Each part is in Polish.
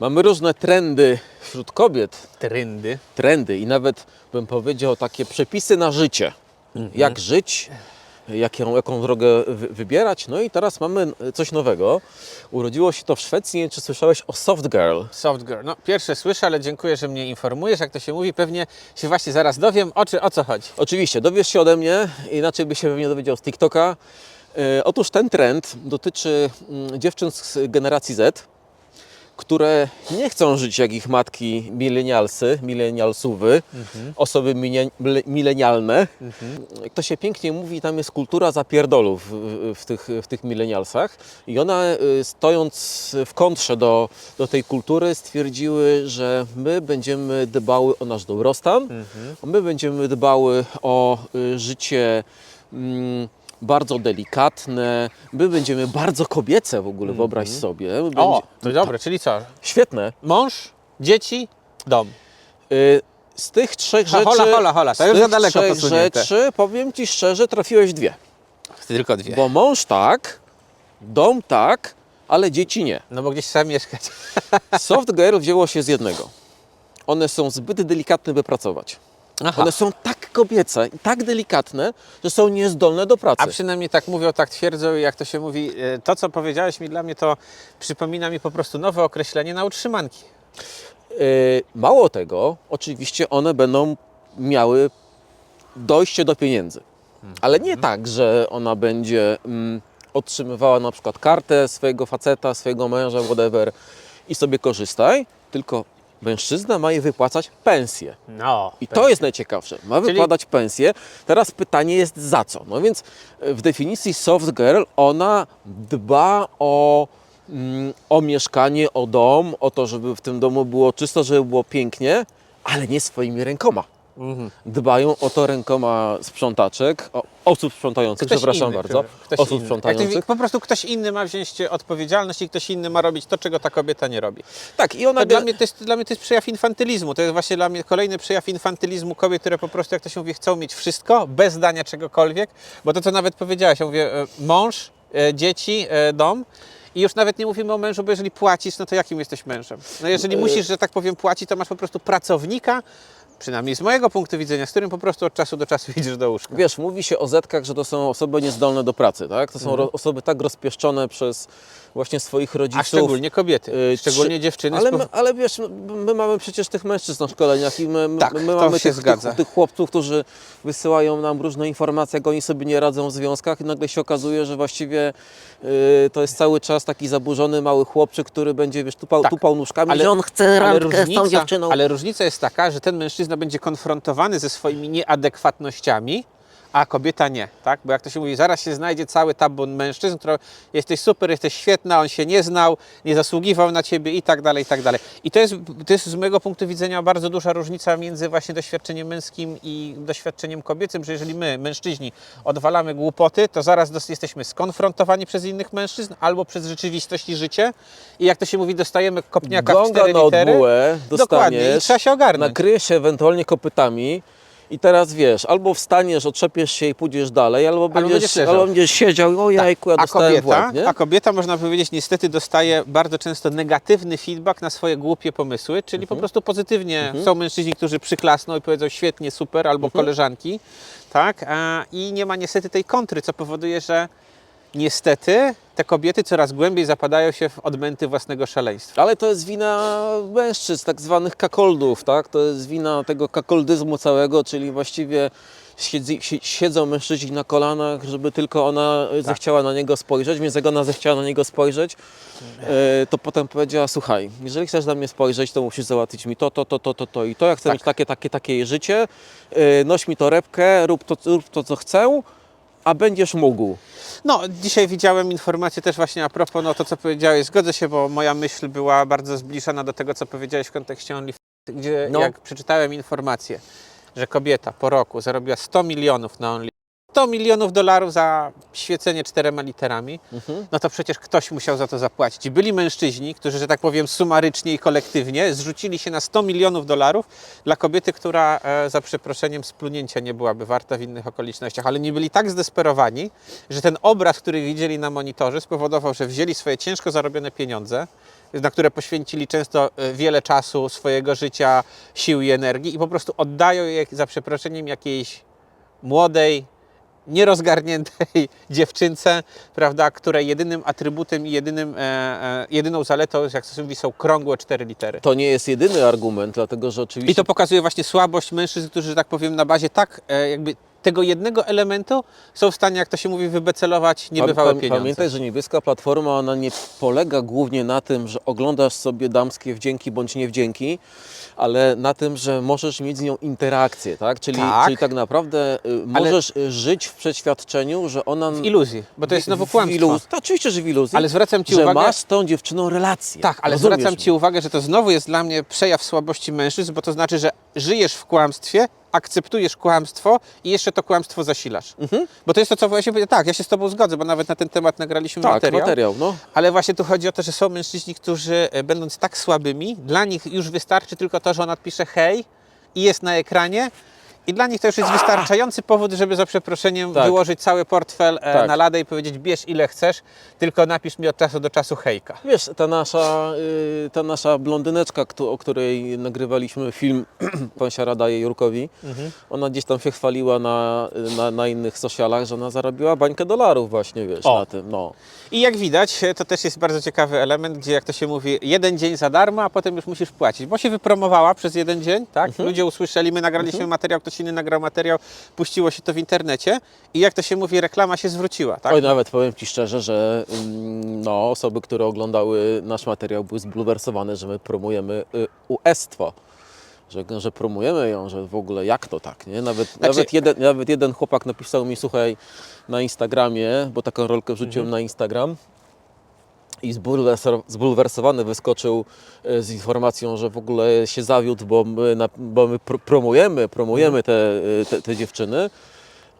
Mamy różne trendy wśród kobiet, Trendy. trendy i nawet bym powiedział takie przepisy na życie. Jak żyć, jaką, jaką drogę wy, wybierać. No i teraz mamy coś nowego. Urodziło się to w Szwecji. Nie wiem, czy słyszałeś o Soft Girl. Soft girl. No, pierwsze słyszę, ale dziękuję, że mnie informujesz, jak to się mówi. Pewnie się właśnie zaraz dowiem, o, czy, o co chodzi. Oczywiście, dowiesz się ode mnie, inaczej by się pewnie dowiedział z TikToka. E, otóż ten trend dotyczy mm, dziewczyn z generacji Z, które nie chcą żyć jak ich matki milenialsy, milenialsówy, osoby minie- mile- milenialne. Jak to się pięknie mówi, tam jest kultura zapierdolów w, w, tych, w tych milenialsach. I one y, stojąc w kontrze do, do tej kultury stwierdziły, że my będziemy dbały o nasz dobrostan, my będziemy dbały o y, życie mm, bardzo delikatne, my będziemy bardzo kobiece w ogóle, wyobraź sobie. My O, będzie- to dobre, czyli co? Świetne. Mąż, dzieci, dom. Y, Z tych trzech Ha, rzeczy. hola, hola, hola, to z już tych za daleko trzech posunięte. rzeczy, powiem ci szczerze, trafiłeś w dwie. Tylko dwie. Bo mąż tak, dom tak, ale dzieci nie. No bo gdzieś trzeba mieszkać. Soft girl wzięło się z jednego. One są zbyt delikatne, by pracować. Aha. One są tak kobiece i tak delikatne, że są niezdolne do pracy. A przynajmniej tak mówią, tak twierdzą i jak to się mówi, e, to co powiedziałeś mi dla mnie, to przypomina mi po prostu nowe określenie na utrzymanki. Y, Mało tego, oczywiście one będą miały dojście do pieniędzy. Ale nie tak, że ona będzie mm, otrzymywała na przykład kartę swojego faceta, swojego męża, whatever i sobie korzystaj, tylko mężczyzna ma jej wypłacać pensję. No. I to jest najciekawsze. Ma Czyli- wykładać pensję. Teraz pytanie jest za co? No więc e, w definicji soft girl ona dba o, mm, o mieszkanie, o dom, o to, żeby w tym domu było czysto, żeby było pięknie, ale nie swoimi rękoma. Mhm. Dbają o to rękoma sprzątaczek, o, osób sprzątających, przepraszam inny, bardzo, ktoś osób inny. Jak sprzątających. mówi, po prostu ktoś inny ma wziąć odpowiedzialność i ktoś inny ma robić to, czego ta kobieta nie robi. Tak, i ona To dla, mnie to jest, dla mnie to jest przejaw infantylizmu. To jest właśnie dla mnie kolejny przejaw infantylizmu kobiet, które po prostu, jak to się mówi, chcą mieć wszystko, bez dania czegokolwiek. Bo to, co nawet powiedziałaś, ja mówię, e, mąż, e, dzieci, e, dom. I już nawet nie mówimy o mężu, bo jeżeli płacisz, no to jakim jesteś mężem? No jeżeli musisz, że tak powiem, płacić, to masz po prostu pracownika, przynajmniej z mojego punktu widzenia, z którym po prostu od czasu do czasu idziesz do łóżka. Wiesz, mówi się o zetkach, że to są osoby niezdolne do pracy, tak? To są Mhm. osoby tak rozpieszczone przez właśnie swoich rodziców. A szczególnie kobiety, y, szczególnie trzy- dziewczyny. Ale, my, ale wiesz, my, my mamy przecież tych mężczyzn na szkoleniach i my, Tak, my mamy tych, tych, tych chłopców, którzy wysyłają nam różne informacje, jak oni sobie nie radzą w związkach i nagle się okazuje, że właściwie y, to jest cały czas taki zaburzony mały chłopczyk, który będzie, wiesz, tupał, Tak. tupał nóżkami, Ale- on chce Ale randkę z tą dziewczyną. ale różnica jest taka, że ten mężczyzna będzie konfrontowany ze swoimi nieadekwatnościami, a kobieta nie, tak? Bo jak to się mówi, zaraz się znajdzie cały tabun mężczyzn, który jesteś super, jesteś świetna, on się nie znał, nie zasługiwał na ciebie i tak dalej, i tak dalej. I to jest, to jest z mojego punktu widzenia bardzo duża różnica między właśnie doświadczeniem męskim i doświadczeniem kobiecym, że jeżeli my, mężczyźni, odwalamy głupoty, to zaraz jesteśmy skonfrontowani przez innych mężczyzn albo przez rzeczywistość i życie i jak to się mówi, dostajemy kopniaka w Gonga cztery na litery. odbułę Dokładnie, i trzeba się ogarnąć. nakryjesz się ewentualnie kopytami i teraz wiesz, albo wstaniesz, otrzepiesz się i pójdziesz dalej, albo, będziesz będziesz, albo będziesz siedział i o jajku, ja a dostałem w kobieta, nie? a kobieta, można powiedzieć, niestety dostaje bardzo często negatywny feedback na swoje głupie pomysły, czyli Mhm. po prostu pozytywnie są mężczyźni, którzy przyklasną i powiedzą świetnie, super, albo Mhm. koleżanki, tak? A, I nie ma niestety tej kontry, co powoduje, że niestety te kobiety coraz głębiej zapadają się w odmęty własnego szaleństwa. Ale to jest wina mężczyzn, tak zwanych kakoldów, tak? To jest wina tego kakoldyzmu całego, czyli właściwie siedzi, si- siedzą mężczyźni na kolanach, żeby tylko ona Tak. zechciała na niego spojrzeć, więc jak ona zechciała na niego spojrzeć, e, to potem powiedziała, słuchaj, jeżeli chcesz na mnie spojrzeć, to musisz załatwić mi to, to, to, to, to, to i to, ja chcę Tak. mieć takie, takie, takie życie, e, noś mi torebkę, rób to, rób to, co chcę, a będziesz mógł. No, dzisiaj widziałem informację też właśnie a propos no, to, co powiedziałeś. Zgodzę się, bo moja myśl była bardzo zbliżona do tego, co powiedziałeś w kontekście OnlyFans, gdzie No. jak przeczytałem informację, że kobieta po roku zarobiła 100 milionów na OnlyFans, 100 milionów dolarów za świecenie czterema literami, Mhm. no to przecież ktoś musiał za to zapłacić. Byli mężczyźni, którzy, że tak powiem, sumarycznie i kolektywnie zrzucili się na 100 milionów dolarów dla kobiety, która e, za przeproszeniem splunięcia nie byłaby warta w innych okolicznościach. Ale nie byli tak zdesperowani, że ten obraz, który widzieli na monitorze, spowodował, że wzięli swoje ciężko zarobione pieniądze, na które poświęcili często e, wiele czasu swojego życia, sił i energii i po prostu oddają je za przeproszeniem jakiejś młodej, nierozgarniętej dziewczynce, prawda, której jedynym atrybutem i jedynym, e, e, jedyną zaletą, jak to mówi, są krągłe cztery litery. To nie jest jedyny argument, dlatego że oczywiście... I to pokazuje właśnie słabość mężczyzn, którzy, że tak powiem, na bazie tak e, jakby tego jednego elementu są w stanie, jak to się mówi, wybecelować niebywałe Pam- pieniądze. Pamiętaj, że niebieska platforma ona nie polega głównie na tym, że oglądasz sobie damskie wdzięki bądź niewdzięki, ale na tym, że możesz mieć z nią interakcję, tak? Czyli Tak. czyli tak naprawdę y, możesz y, żyć w przeświadczeniu, że ona... W iluzji, bo to jest znowu kłamstwo. Iluz... To oczywiście, że w iluzji. Ale zwracam Ci że uwagę... masz z tą dziewczyną relację. Tak, ale Rozumiesz zwracam? Ci uwagę, że to znowu jest dla mnie przejaw słabości mężczyzn, bo to znaczy, że żyjesz w kłamstwie, akceptujesz kłamstwo i jeszcze to kłamstwo zasilasz. Bo to jest to, co właśnie. Tak, ja się z Tobą zgodzę, bo nawet na ten temat nagraliśmy Tak, materiał. materiał, no. Ale właśnie tu chodzi o to, że są mężczyźni, którzy e, będąc tak słabymi, dla nich już wystarczy tylko to, że on odpisze hej i jest na ekranie. I dla nich to już jest wystarczający powód, żeby za przeproszeniem Tak. wyłożyć cały portfel e, Tak. na ladę i powiedzieć bierz ile chcesz, tylko napisz mi od czasu do czasu hejka. Wiesz, ta nasza, y, ta nasza blondyneczka, o której nagrywaliśmy film, pan Siara daje Jurkowi, Mhm. ona gdzieś tam się chwaliła na, na, na innych socialach, że ona zarobiła bańkę dolarów właśnie, wiesz, O. na tym, no. I jak widać, e, to też jest bardzo ciekawy element, gdzie jak to się mówi, jeden dzień za darmo, a potem już musisz płacić, bo się wypromowała przez jeden dzień, tak? Mhm. Ludzie usłyszeli, my nagraliśmy materiał, ktoś inny nagrał materiał, puściło się to w internecie i jak to się mówi, reklama się zwróciła, tak? Oj, nawet powiem Ci szczerze, że mm, no, osoby, które oglądały nasz materiał były zbulwersowane, że my promujemy y, US-two. Że, że promujemy ją, że w ogóle jak to tak, nie? Nawet, Znaczy- nawet, jeden, nawet jeden chłopak napisał mi, słuchaj, na Instagramie, bo taką rolkę wrzuciłem na Instagram i zbulwerso- zbulwersowany wyskoczył e, z informacją, że w ogóle się zawiódł, bo my, bo my pr- promujemy, promujemy te, e, te, te dziewczyny.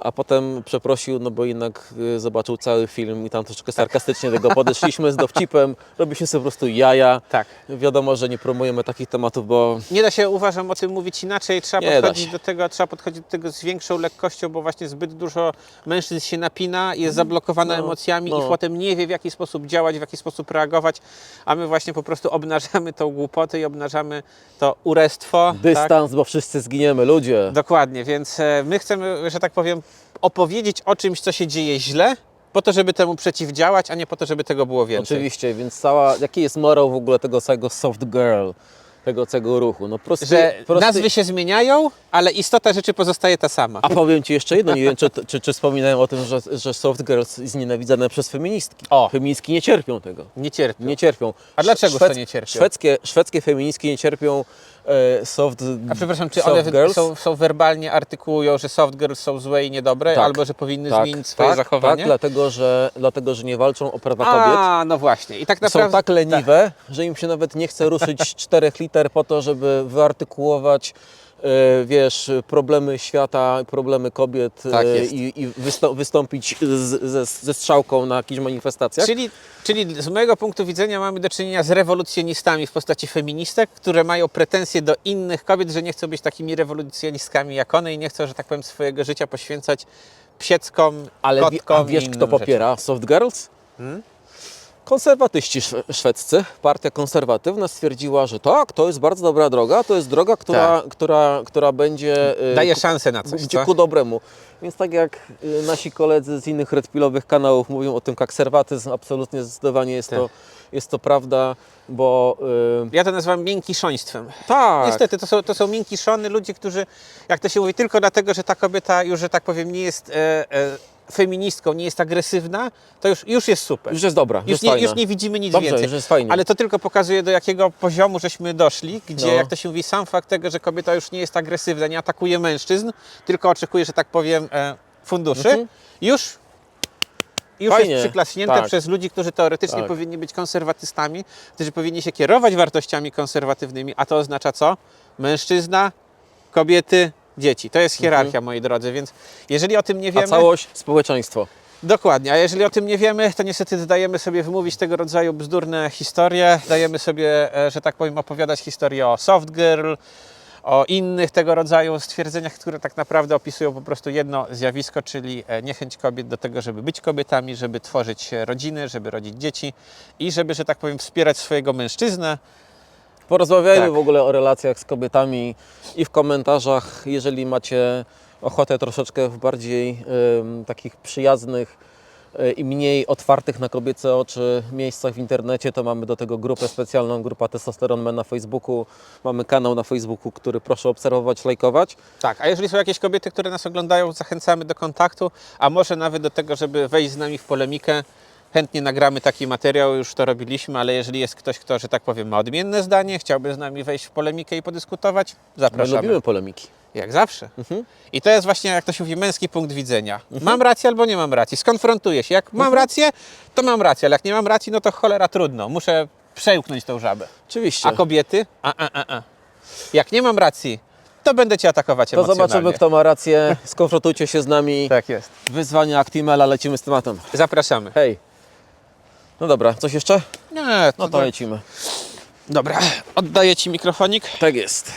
A potem przeprosił, no bo jednak e, zobaczył cały film i tam troszeczkę sarkastycznie do tego podeszliśmy z dowcipem. Robiliśmy sobie po prostu jaja. Tak. Wiadomo, że nie promujemy takich tematów, bo Nie da się, uważam, o tym mówić inaczej. Trzeba Nie podchodzić do tego, trzeba podchodzić do tego z większą lekkością, bo właśnie zbyt dużo mężczyzn się napina, jest zablokowana No, emocjami no. i potem nie wie, w jaki sposób działać, w jaki sposób reagować, a my właśnie po prostu obnażamy tą głupotę i obnażamy to urestwo. tak? dystans, bo wszyscy zginiemy, ludzie. Dokładnie, więc e, my chcemy, że tak powiem, opowiedzieć o czymś, co się dzieje źle, po to, żeby temu przeciwdziałać, a nie po to, żeby tego było więcej. Oczywiście, więc cała, jaki jest morał w ogóle tego całego soft girl, tego całego ruchu? No prosty, Że prosty... nazwy się zmieniają, ale istota rzeczy pozostaje ta sama. A powiem Ci jeszcze jedno, nie wiem czy, czy, czy wspominałem o tym, że, że soft girls jest nienawidzane przez feministki. O. Feministki nie cierpią tego. Nie cierpią. Nie cierpią. A dlaczegoż Szwed- to nie cierpią? Szwedzkie, szwedzkie feministki nie cierpią soft A przepraszam, czy one girls. są, są werbalnie artykułują, że soft girls są złe i niedobre, Tak. albo że powinny tak, zmienić swoje tak, zachowanie? Tak, dlatego że, dlatego, że nie walczą o prawa kobiet. A, no właśnie. I tak Są naprawdę... tak leniwe, że im się nawet nie chce ruszyć czterech liter po to, żeby wyartykułować e, wiesz, problemy świata, problemy kobiet Tak e, jest. i, i wystą- wystąpić z, ze, ze strzałką na jakichś manifestacjach. Czyli, czyli z mojego punktu widzenia mamy do czynienia z rewolucjonistami w postaci feministek, które mają pretensje do innych kobiet, że nie chcą być takimi rewolucjonistkami jak one i nie chcą, że tak powiem, swojego życia poświęcać psieckom, Ale kotkom a wiesz, kto innym rzeczom. popiera soft girls? Hmm? Konserwatyści szwe- szwedzcy, partia konserwatywna stwierdziła, że tak, to jest bardzo dobra droga, to jest droga, która, która, która będzie e, Daje szansę na coś, co? ku dobremu. Więc tak jak y, nasi koledzy z innych redpilowych kanałów mówią o tym konserwatyzm, absolutnie zdecydowanie jest, Tak. to, jest to prawda, bo y, Ja to nazywam miękkiszoństwem. tak, Niestety, to są, to są miękkiszony ludzie, którzy, jak to się mówi, tylko dlatego, że ta kobieta już, że tak powiem, nie jest e, e, feministką, nie jest agresywna, to już, już jest super. już jest dobra, już, jest nie, już nie widzimy nic Dobrze, więcej. już jest fajnie. Ale to tylko pokazuje, do jakiego poziomu żeśmy doszli, gdzie, No. jak to się mówi, sam fakt tego, że kobieta już nie jest agresywna, nie atakuje mężczyzn, tylko oczekuje, że tak powiem, e, funduszy, Mhm. już, już Fajnie, jest przyklaśnięte tak. przez ludzi, którzy teoretycznie Tak. powinni być konserwatystami, którzy powinni się kierować wartościami konserwatywnymi, a to oznacza co? Mężczyzna, kobiety, dzieci. To jest hierarchia, moi drodzy, więc jeżeli o tym nie Mhm. A wiemy... całość społeczeństwo. Dokładnie, a jeżeli o tym nie wiemy, to niestety dajemy sobie wymówić tego rodzaju bzdurne historie, dajemy sobie, e, że tak powiem, opowiadać historię o soft girl, o innych tego rodzaju stwierdzeniach, które tak naprawdę opisują po prostu jedno zjawisko, czyli e, niechęć kobiet do tego, żeby być kobietami, żeby tworzyć rodziny, żeby rodzić dzieci i żeby, że tak powiem, wspierać swojego mężczyznę. Porozmawiajmy Tak. w ogóle o relacjach z kobietami i w komentarzach, jeżeli macie ochotę troszeczkę w bardziej em, takich przyjaznych e, i mniej otwartych na kobiece oczy miejscach w internecie, to mamy do tego grupę specjalną, grupa Testosteron Men na Facebooku. Mamy kanał na Facebooku, który proszę obserwować, lajkować. Tak, a jeżeli są jakieś kobiety, które nas oglądają, zachęcamy do kontaktu, a może nawet do tego, żeby wejść z nami w polemikę. Chętnie nagramy taki materiał, już to robiliśmy, ale jeżeli jest ktoś, kto, że tak powiem, ma odmienne zdanie, chciałby z nami wejść w polemikę i podyskutować, My zapraszamy. lubimy polemiki. Jak zawsze. Mhm. I to jest właśnie, jak to się mówi, męski punkt widzenia. Mam rację albo nie mam racji. Skonfrontuję się. Jak mam rację, to mam rację, ale jak nie mam racji, no to cholera trudno. Muszę przełknąć tą żabę. Oczywiście. A kobiety? A, a, a, a. Jak nie mam racji, to będę cię atakować To emocjonalnie. zobaczymy, kto ma rację. Skonfrontujcie się z nami. Tak jest. Wyzwania Actimela, lecimy z tematem. Zapraszamy. Hej. No dobra, coś jeszcze? Nie, No to lecimy. Dobra, oddaję Ci mikrofonik. Tak jest.